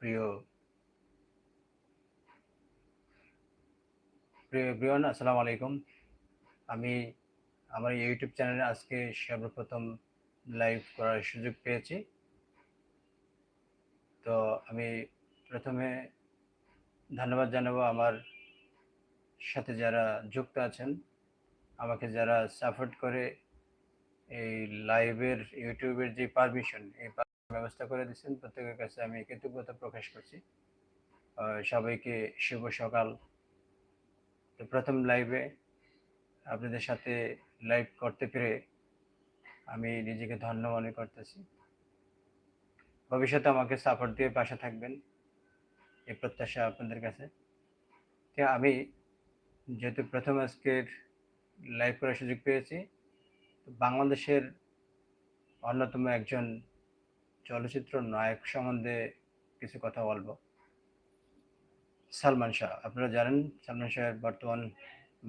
প্রিয় প্রিয় আসসালামু আলাইকুম। আমি আমার ইউটিউব চ্যানেলে আজকে সর্বপ্রথম লাইভ করার সুযোগ পেয়েছি। তো আমি প্রথমে ধন্যবাদ জানাব আমার সাথে যারা যুক্ত আছেন, আমাকে যারা সাপোর্ট করে এই লাইভের ইউটিউবের যে পারমিশন এই ব্যবস্থা করে দিচ্ছেন প্রত্যেকের কাছে আমি কৃতজ্ঞতা প্রকাশ করছি। সবাইকে শুভ সকাল। তো প্রথম লাইভে আপনাদের সাথে লাইভ করতে পেরে আমি নিজেকে ধন্য মনে করতেছি। ভবিষ্যতে আমাকে সাপোর্ট দিয়ে পাশে থাকবেন এই প্রত্যাশা আপনাদের কাছে। তো আমি যেহেতু প্রথম আজকের লাইভ করার সুযোগ পেয়েছি বাংলাদেশের অন্যতম একজন চলচ্চিত্র নায়ক সম্বন্ধে কিছু কথা বলব। সালমান শাহ, আপনারা জানেন সালমান শাহের বর্তমান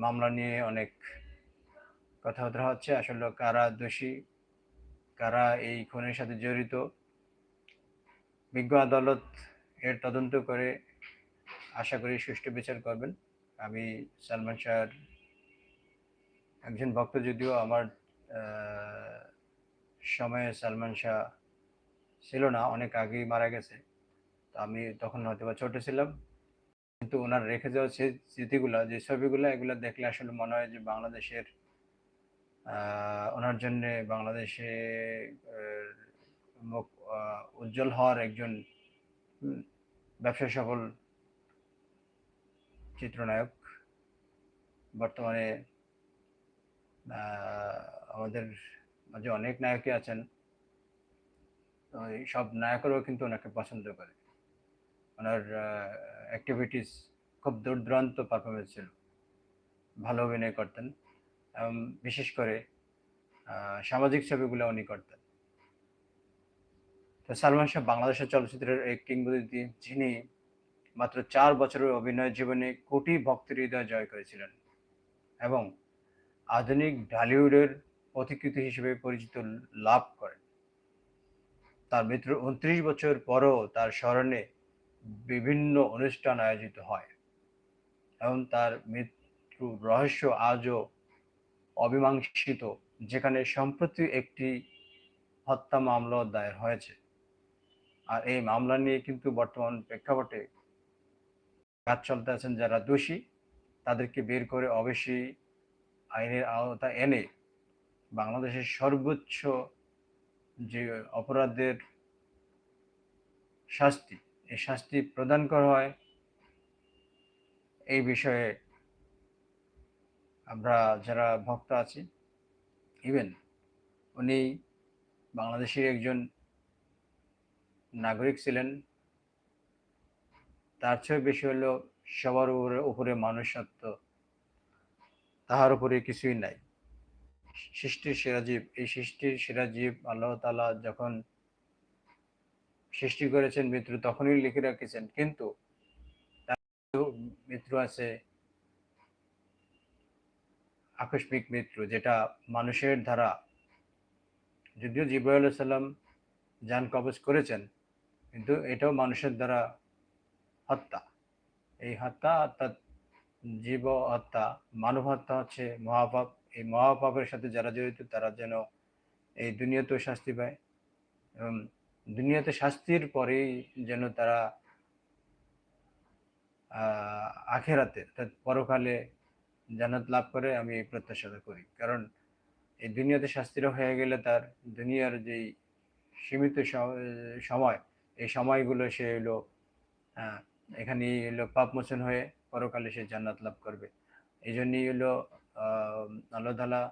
মামলা নিয়ে অনেক কথাবার্তা হচ্ছে। আসলে কারা দোষী, কারা এই খুনের সাথে জড়িত, বিজ্ঞ আদালত এর তদন্ত করে আশা করি সুষ্ঠু বিচার করবেন। আমি সালমান শাহর একজন ভক্ত যদিও আমার সময়ে সালমান শাহ ছিল না, অনেক আগেই মারা গেছে। তো আমি তখন হয়তো বা ছোট ছিলাম। কিন্তু ওনার রেখে যাওয়া স্মৃতিগুলা, যে ছবিগুলো, এগুলো দেখলে আসলে মনে হয় যে বাংলাদেশের ওনার জন্য বাংলাদেশে মুখ উজ্জ্বল হওয়ার একজন ব্যবসা সফল চিত্রনায়ক। বর্তমানে আমাদের মাঝে অনেক নায়কই আছেন। সব নায়করাও কিন্তু ওনাকে পছন্দ করে। ওনার অ্যাক্টিভিটিস খুব দুর্দান্ত পারফরমেন্স ছিল। ভালো অভিনয় করতেন এবং বিশেষ করে সামাজিক ছবিগুলো উনি করতেন। তো সালমান শাহ বাংলাদেশের চলচ্চিত্রের এক কিংবদন্তি, যিনি মাত্র চার বছরের অভিনয় জীবনে কোটি ভক্তের হৃদয় জয় করেছিলেন এবং আধুনিক ঢালিউডের পথিকৃতি হিসেবে পরিচিত লাভ করেন। তার মৃত্যুর উনত্রিশ বছর পরও তার স্মরণে বিভিন্ন অনুষ্ঠান আয়োজিত হয় এবং তার মৃত্যু রহস্য আজও অমীমাংসিত, যেখানে সম্প্রতি একটি হত্যা মামলা দায়ের হয়েছে। আর এই মামলা নিয়ে কিন্তু বর্তমান প্রেক্ষাপটে কাজ চলতে আছেন যারা দোষী, তাদেরকে বের করে অবশ্যই আইনের আওতা এনে বাংলাদেশের সর্বোচ্চ যে অপরাধের শাস্তি এই শাস্তি প্রদান করা হয়, এই বিষয়ে আমরা যারা ভক্ত আছি ইভেন উনি বাংলাদেশের একজন নাগরিক ছিলেন, তার চেয়ে বেশি হলো সবার উপরে উপরে মানুষত্ব তাহার উপরে কিছুই নাই। সৃষ্টির সেরাজীব এই সৃষ্টির সেরাজীব আল্লাহ তালা যখন সৃষ্টি করেছেন মৃত্যু, তখনই লিখে রাখেছেন। কিন্তু মৃত্যু আছে আকস্মিক মৃত্যু, যেটা মানুষের দ্বারা যদিও জিব্রাহ সাল্লাম যান কবজ করেছেন, কিন্তু এটাও মানুষের দ্বারা হত্যা। এই হত্যা অর্থাৎ জীব হত্যা মানব হত্যা হচ্ছে মহাপাপ। এই মহাপাপের সাথে যারা জড়িত, তারা যেন এই দুনিয়াতেও শাস্তি পায় এবং দুনিয়াতে শাস্তির পরেই যেন তারা আখেরাতে পরকালে জান্নাত লাভ করে, আমি এই প্রত্যাশা করি। কারণ এই দুনিয়াতে শাস্তিরা হয়ে গেলে তার দুনিয়ার যেই সীমিত সময়, এই সময়গুলো সে এলো এখানে এলো পাপ মোচন হয়ে পরকালে সে জান্নাত লাভ করবে। এই জন্যই হলো আল্লাহ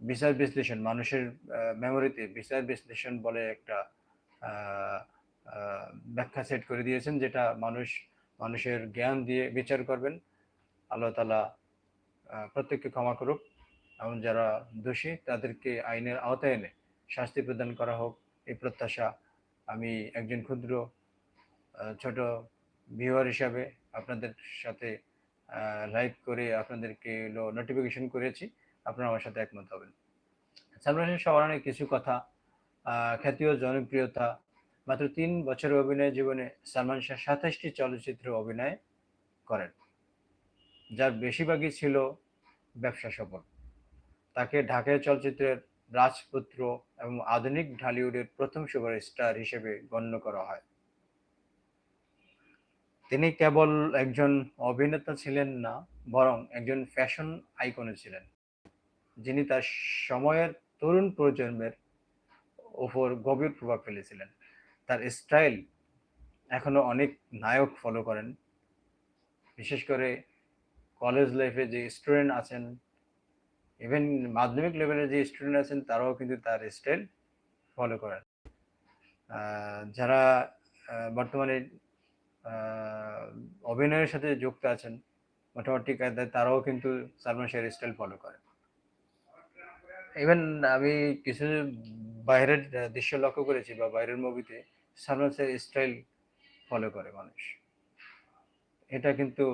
বিচার বিশ্লেষণ, মানুষের মেমোরিতে বিচার বিশ্লেষণ বলে একটা ব্যাখ্যা সেট করে দিয়েছেন, যেটা মানুষ, মানুষের জ্ঞান দিয়ে বিচার করবেন। আল্লাহ তালা প্রত্যেককে ক্ষমা করুক, এবং যারা দোষী তাদেরকে আইনের আওতায় এনে শাস্তি প্রদান করা হোক, এই প্রত্যাশা আমি একজন ক্ষুদ্র ছোট ভিউয়ার হিসাবে আপনাদের সাথে লাইভ করে আপনাদেরকে নোটিফিকেশন করেছি। আপনারা আমার সাথে একমত হবেন। সালমান সবার কিছু কথা খ্যাতি ও জনপ্রিয়তা। মাত্র তিন বছরের অভিনয় জীবনে সালমান শাহ সাতাশটি চলচ্চিত্রে অভিনয় করেন। যার বেশিরভাগই ছিল ব্যবসা সফল। তাকে ঢাকায় চলচ্চিত্রের রাজপুত্র এবং আধুনিক ঢালিউডের প্রথম সুপারস্টার হিসেবে গণ্য করা হয়। তিনি কেবল একজন অভিনেতা ছিলেন না, বরং একজন ফ্যাশন আইকনে ছিলেন। যিনি তার সময়ের তরুণ প্রজন্মের ওপর গভীর প্রভাব ফেলেছিলেন। তার স্টাইল এখনও অনেক নায়ক ফলো করেন। বিশেষ করে কলেজ লাইফে যে স্টুডেন্ট আছেন ইভেন মাধ্যমিক লেভেলের যে স্টুডেন্ট আছেন, তারাও কিন্তু তার স্টাইল ফলো করেন। যারা বর্তমানে অভিনয়ের সাথে যুক্ত আছেন মোটামুটি কায়দায়, তারাও কিন্তু সালমান শাহের স্টাইল ফলো করে। ইভেন আমি কিছু বাইরের দৃশ্য লক্ষ্য করেছি বা বাইরের মুভিতে সালমান শাহের স্টাইল ফলো করে মানুষ। এটা কিন্তু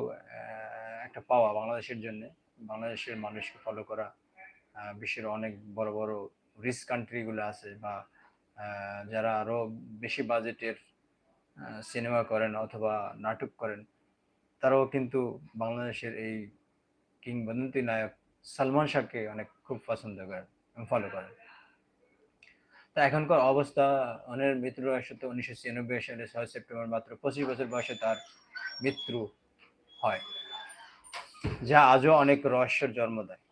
একটা পাওয়া বাংলাদেশের জন্য। বাংলাদেশের মানুষকে ফলো করা বিশ্বের অনেক বড় বড় রিচ কান্ট্রিগুলো আছে বা যারা আরও বেশি বাজেটের সিনেমা করেন অথবা নাটক করেন, তারাও কিন্তু বাংলাদেশের এই কিংবদন্তি নায়ক সালমান শাহকে অনেক খুব পছন্দ করেন ফলো করেন। তা এখনকার অবস্থা অনের মৃত্যুর বয়সে উনিশশো ছিয়ানব্বই সালে ছয় সেপ্টেম্বর মাত্র পঁচিশ বছর বয়সে তার মৃত্যু হয়, যা আজও অনেক রহস্যের জন্ম দেয়।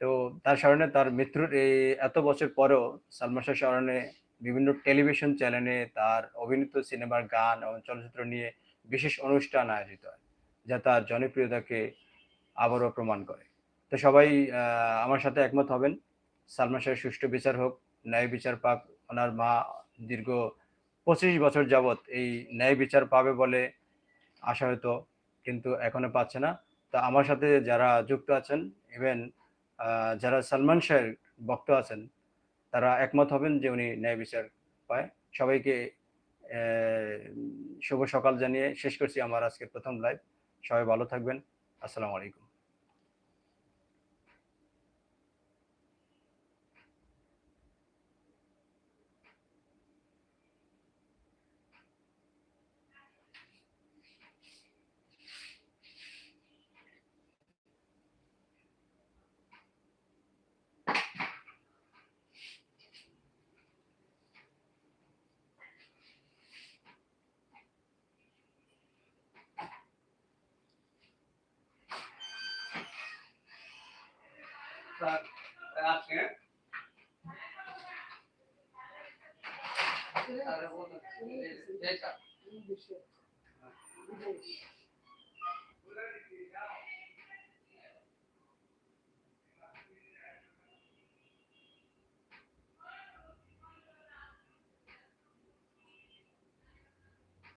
তো তার স্মরণে তার মৃত্যুর এই এত বছর পরেও সালমান শাহ স্মরণে বিভিন্ন টেলিভিশন চ্যানেলে তার অভিনীত সিনেমার গান এবং চলচ্চিত্র নিয়ে বিশেষ অনুষ্ঠান আয়োজিত হয়, যা তার জনপ্রিয়তাকে আবারও প্রমাণ করে। তো সবাই আমার সাথে একমত হবেন। সালমান শাহের সুষ্ঠু বিচার হোক, ন্যায় বিচার পাক, ওনার মা দীর্ঘ পঁচিশ বছর যাবৎ এই ন্যায় বিচার পাবে বলে আশা হতো কিন্তু এখনও পাচ্ছে না। তো আমার সাথে যারা যুক্ত আছেন ইভেন যারা সালমান শাহের ভক্ত আছেন তারা একমত হবেন যে উনি ন্যায় বিচার পায়। সবাইকে শুভ সকাল জানিয়ে শেষ করছি আমার আজকের প্রথম লাইভ সবাই ভালো থাকবেন। আসসালামু আলাইকুম। But out here. Later.